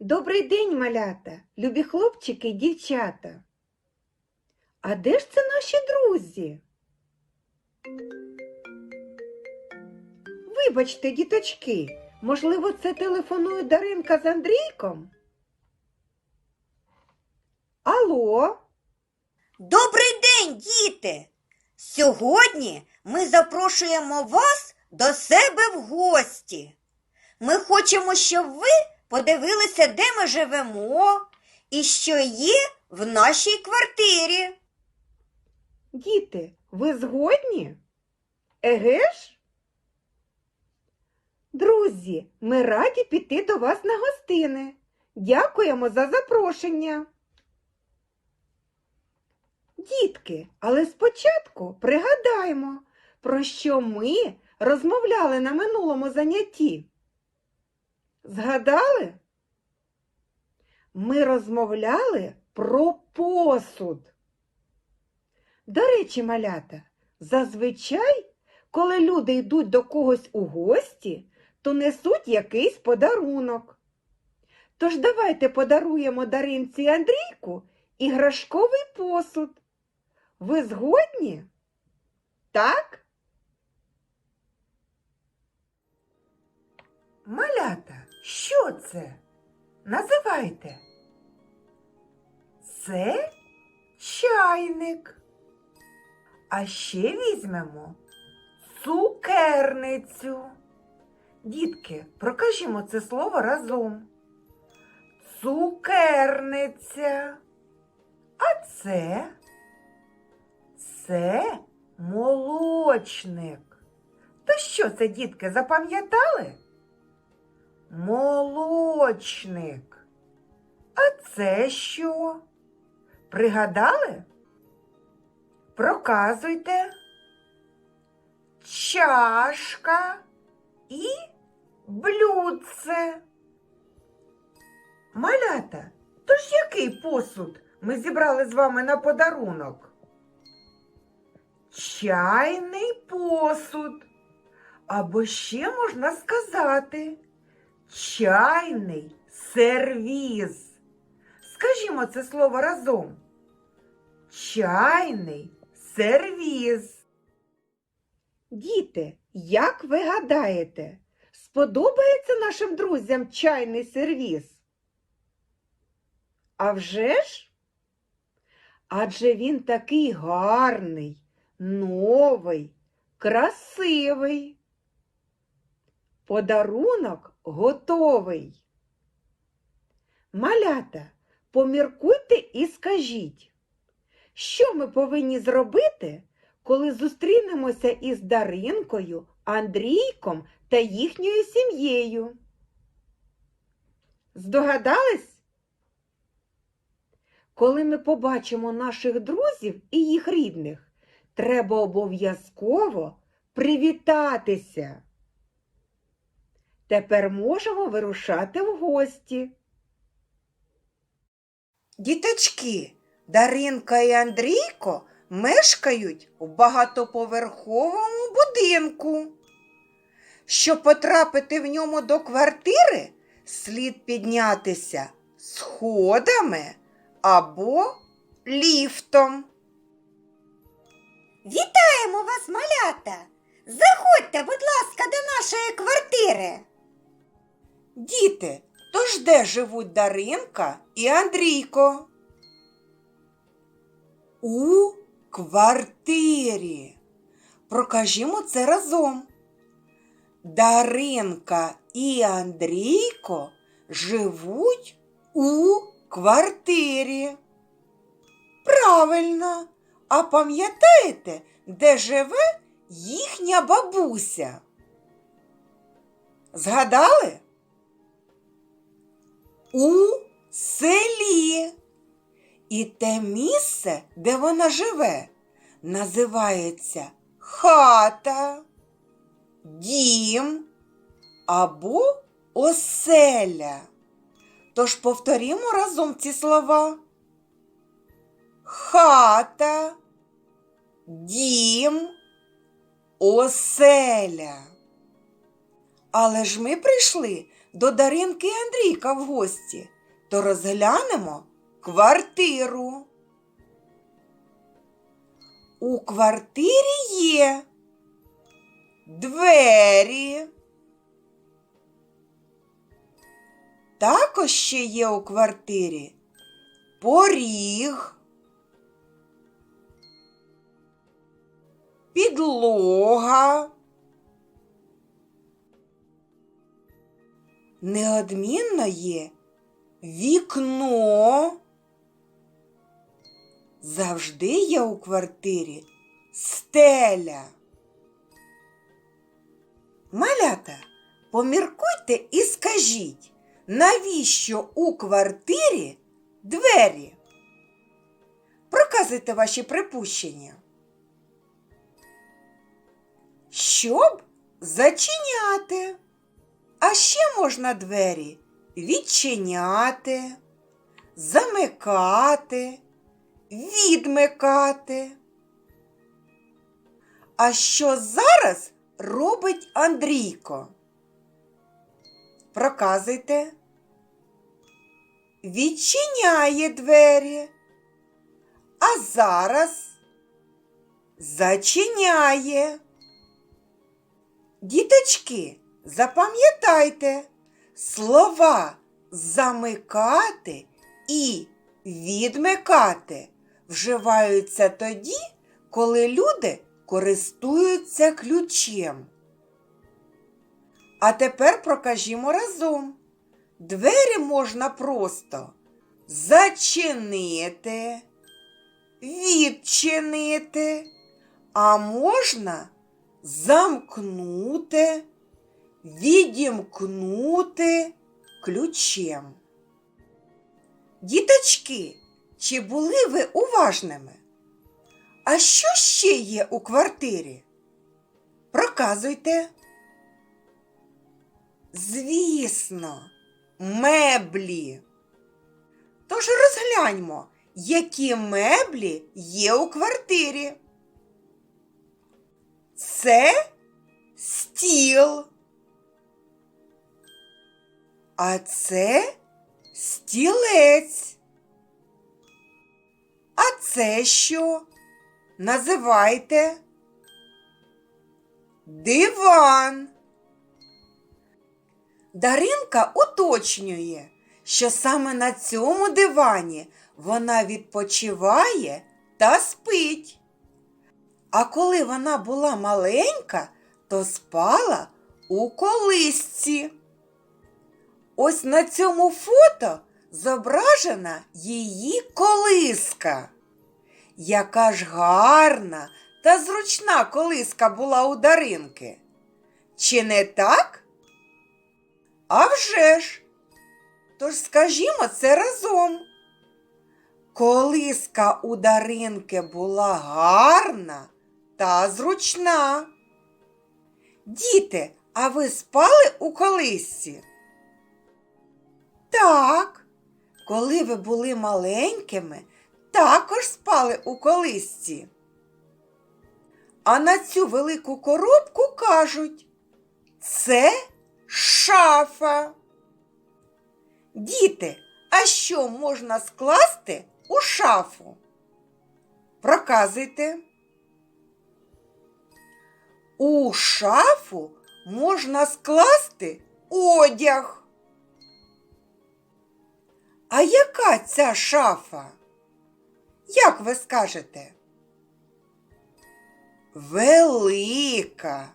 Добрий день, малята, любі хлопчики й дівчата. А де ж це наші друзі? Вибачте, діточки, можливо, це телефонує Даринка з Андрійком? Алло, Добрий день, діти! Сьогодні ми запрошуємо вас до себе в гості. Ми хочемо, щоб ви подивилися, де ми живемо і що є в нашій квартирі. діти, ви згодні? Еге ж? Друзі, ми раді піти до вас на гостини. Дякуємо за запрошення. Дітки, але спочатку пригадаємо, про що ми розмовляли на минулому занятті. Згадали? Ми розмовляли про посуд. До речі, малята, зазвичай, коли люди йдуть до когось у гості, то несуть якийсь подарунок. Тож давайте подаруємо Даринці Андрійку іграшковий посуд. Ви згодні? Так? Малята, що це? Називайте. Це чайник. А ще візьмемо цукерницю. Дітки, прокажімо це слово разом. Цукерниця. А це? Це молочник. То що це, дітки, запам'ятали? Молочник. А це що? Пригадали? Проказуйте. Чашка і блюдце. Малята, то ж який посуд ми зібрали з вами на подарунок? Чайний посуд. Або ще можна сказати чайний сервіз. Скажімо це слово разом. Чайний сервіз. Діти, як ви гадаєте, сподобається нашим друзям чайний сервіз? А вже ж? Адже він такий гарний, новий, красивий. Подарунок готовий. Малята, поміркуйте і скажіть, що ми повинні зробити, коли зустрінемося із Даринкою, Андрійком та їхньою сім'єю? Здогадались? Коли ми побачимо наших друзів і їх рідних, треба обов'язково привітатися. Тепер можемо вирушати в гості. Діточки, Даринка і Андрійко мешкають у багатоповерховому будинку. Щоб потрапити в ньому до квартири, слід піднятися сходами або ліфтом. Вітаємо вас, малята! Заходьте, будь ласка, до нашої квартири. Діти, тож де живуть Даринка і Андрійко? У квартирі. Прокажімо це разом. Даринка і Андрійко живуть у квартирі. Правильно. А пам'ятаєте, де живе їхня бабуся? Згадали? У селі. І те місце, де вона живе, називається хата, дім або оселя. Тож повторімо разом ці слова. Хата, дім, оселя. Але ж ми прийшли до Даринки Андрійка в гості, то розглянемо квартиру. У квартирі є двері. Також ще є у квартирі поріг, підлога. Неодмінно є вікно. Завжди є у квартирі стеля. Малята, поміркуйте і скажіть, навіщо у квартирі двері? Проказуйте ваші припущення. Щоб зачиняти. А ще можна двері відчиняти, замикати, відмикати. А що зараз робить Андрійко? Проказуйте. Відчиняє двері. А зараз зачиняє. Діточки, запам'ятайте, слова замикати і відмикати вживаються тоді, коли люди користуються ключем. А тепер прокажімо разом. Двері можна просто зачинити, відчинити, а можна замкнути, відімкнути ключем. Діточки, чи були ви уважними? А що ще є у квартирі? Проказуйте. Звісно, меблі. Тож розгляньмо, які меблі є у квартирі. Це стіл. А це стілець. А це що? Називайте диван. Даринка уточнює, що саме на цьому дивані вона відпочиває та спить. А коли вона була маленька, то спала у колисці. Ось на цьому фото зображена її колиска. Яка ж гарна та зручна колиска була у Даринки. Чи не так? А вже ж! Тож скажімо це разом. Колиска у Даринки була гарна та зручна. Діти, а ви спали у колисці? Так, коли ви були маленькими, також спали у колисці. А на цю велику коробку кажуть, це шафа. Діти, а що можна скласти у шафу? Проказуйте. У шафу можна скласти одяг. А яка ця шафа? Як ви скажете? Велика,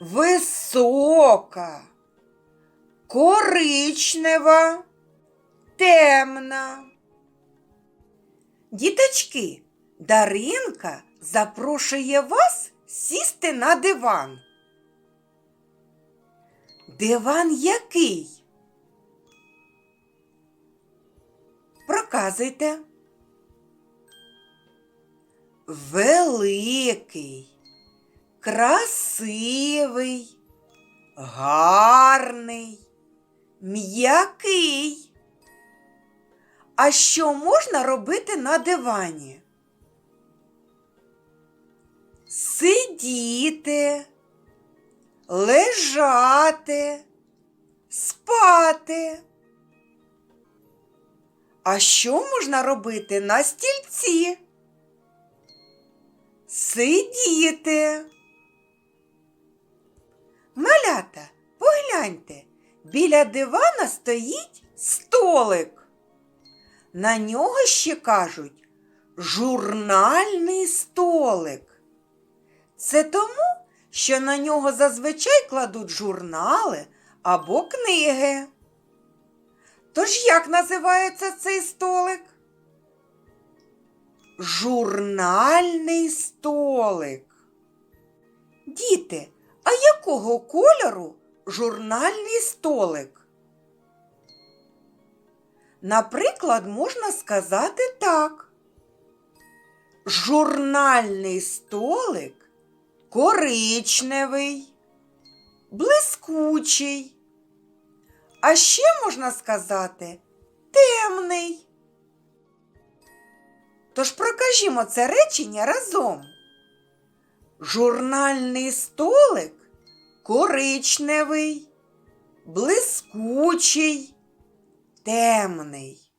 висока, коричнева, темна. Діточки, Даринка запрошує вас сісти на диван. Диван який? Проказуйте. Великий, красивий, гарний, м'який. А що можна робити на дивані? Сидіти, лежати, спати. А що можна робити на стільці? Сидіти. Малята, погляньте, біля дивана стоїть столик. На нього ще кажуть журнальний столик. Це тому, що на нього зазвичай кладуть журнали або книги. Тож як називається цей столик? Журнальний столик. Діти, а якого кольору журнальний столик? Наприклад, можна сказати так. Журнальний столик коричневий, блискучий. А ще можна сказати темний. Тож прокажімо це речення разом. Журнальний столик коричневий, блискучий, темний.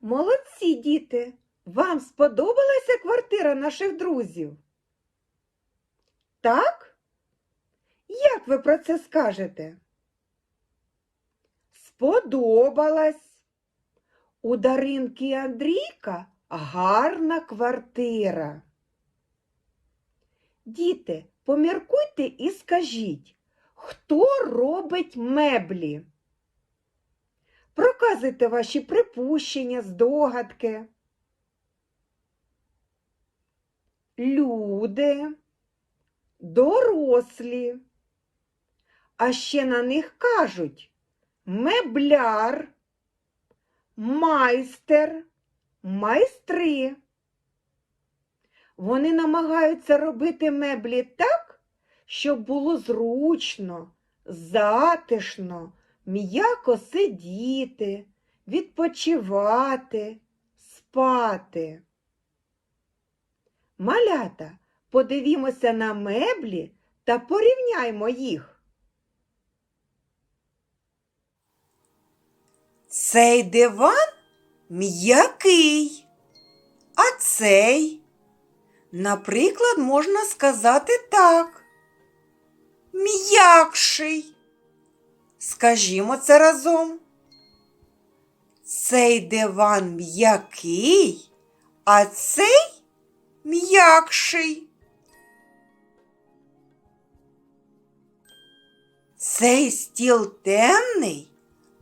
Молодці, діти! Вам сподобалася квартира наших друзів? Так? Як ви про це скажете? Сподобалась. У Даринки Андрійка гарна квартира. Діти, поміркуйте і скажіть, хто робить меблі? Проказуйте ваші припущення, здогадки. Люди, дорослі. А ще на них кажуть мебляр, майстер, майстри. Вони намагаються робити меблі так, щоб було зручно, затишно, м'яко сидіти, відпочивати, спати. Малята, подивімося на меблі та порівняймо їх. Цей диван м'який, а цей, наприклад, можна сказати так. М'якший. Скажімо це разом. Цей диван м'який, а цей м'якший. Цей стіл темний,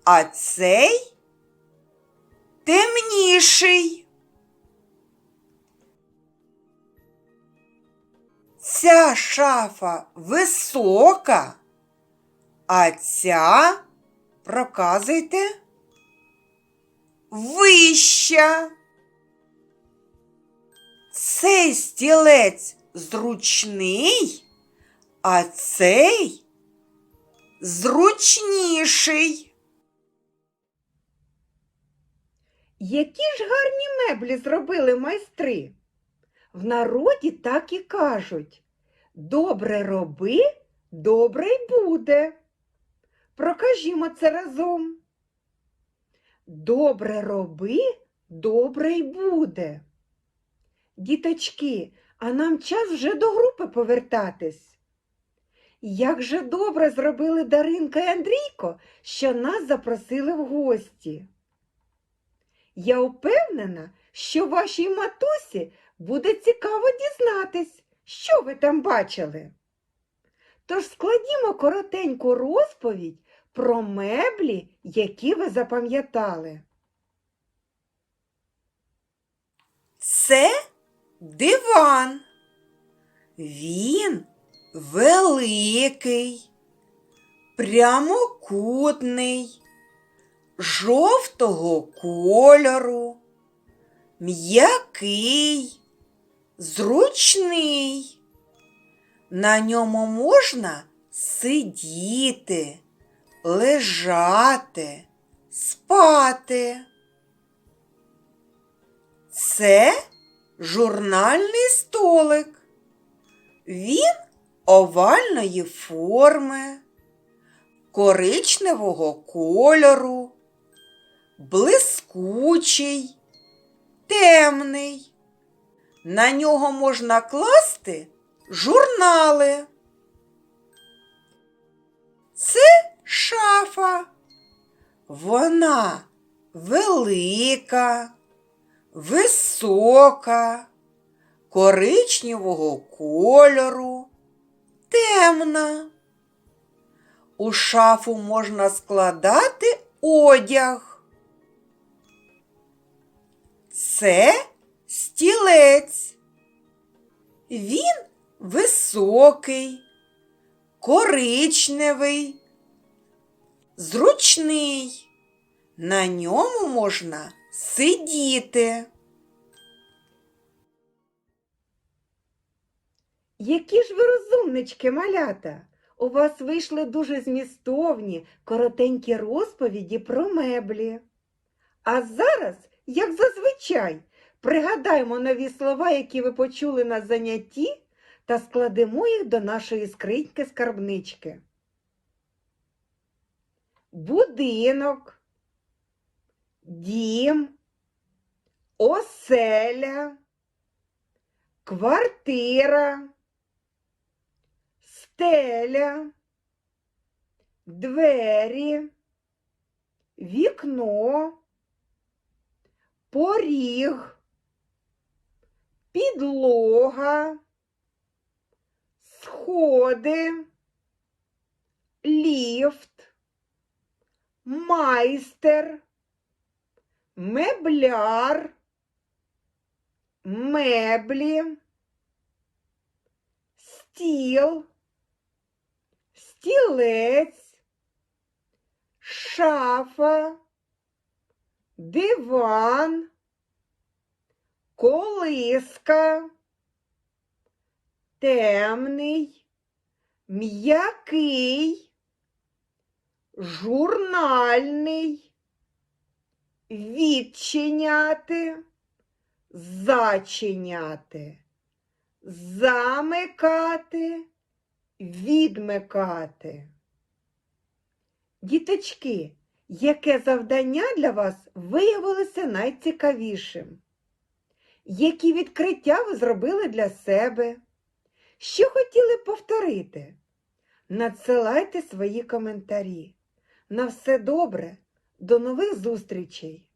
а цей темніший. Ця шафа висока, а ця, проказуйте, вища. Цей стілець зручний, а цей зручніший. Які ж гарні меблі зробили майстри? В народі так і кажуть добре роби, добре й буде. Прокажімо це разом. Добре роби, добре й буде. Діточки, а нам час вже до групи повертатись. Як же добре зробили Даринка і Андрійко, що нас запросили в гості. Я впевнена, що вашій матусі буде цікаво дізнатись, що ви там бачили. Тож складімо коротеньку розповідь про меблі, які ви запам'ятали. Це диван. Він великий, прямокутний, жовтого кольору, м'який, зручний. На ньому можна сидіти, лежати, спати. Це журнальний столик. Він овальної форми, коричневого кольору, блискучий, темний. На нього можна класти журнали. Це шафа. Вона велика, висока, коричневого кольору, темна. У шафу можна складати одяг. Це стілець. Він високий, коричневий, зручний. На ньому можна сидіти. Які ж ви розумнички, малята! У вас вийшли дуже змістовні, коротенькі розповіді про меблі. А зараз, як зазвичай, пригадаємо нові слова, які ви почули на занятті, та складемо їх до нашої скриньки скарбнички. Будинок, дім, оселя, квартира, стеля, двері, вікно, поріг, підлога, сходи, ліфт, майстер, мебляр, меблі, стіл, стілець, шафа, диван, колиска, темний, м'який, журнальний, відчиняти, зачиняти, замикати, відмикати. Діточки, яке завдання для вас виявилося найцікавішим? Які відкриття ви зробили для себе? Що хотіли повторити? Надсилайте свої коментарі. На все добре, до нових зустрічей!